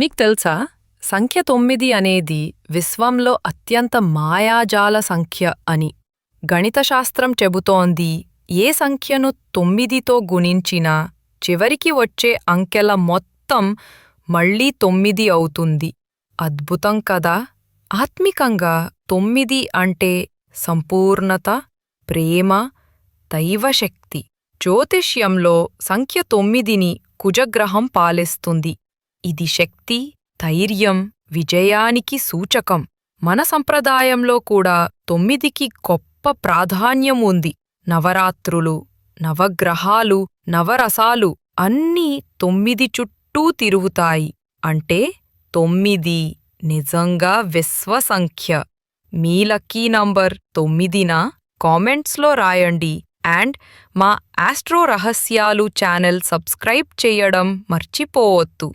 మీకు తెలుసా? సంఖ్య తొమ్మిది అనేది విశ్వంలో అత్యంత మాయాజాల సంఖ్య అని. గణితశాస్త్రం చెబుతోంది ఏ సంఖ్యను తొమ్మిదితో గుణించినా చివరికి వచ్చే అంకెల మొత్తం మళ్ళీ తొమ్మిది అవుతుంది. అద్భుతం కదా? ఆత్మికంగా తొమ్మిది అంటే సంపూర్ణత ప్రేమ దైవశక్తి. జ్యోతిష్యంలో సంఖ్య తొమ్మిదిని కుజగ్రహం పాలిస్తుంది. ఇది శక్తి ధైర్యం విజయానికి సూచకం. మన సంప్రదాయంలో కూడా తొమ్మిదికి గొప్ప ప్రాధాన్యం ఉంది. నవరాత్రులు నవగ్రహాలు నవరసాలు అన్నీ తొమ్మిది చుట్టూ తిరుగుతాయి. అంటే తొమ్మిది నిజంగా విశ్వసంఖ్య. మీ లక్కీ నంబర్ తొమ్మిదినా కామెంట్స్లో రాయండి. అండ్ మా ఆస్ట్రో రహస్యాలు ఛానల్ సబ్స్క్రైబ్ చేయడం మర్చిపోవద్దు.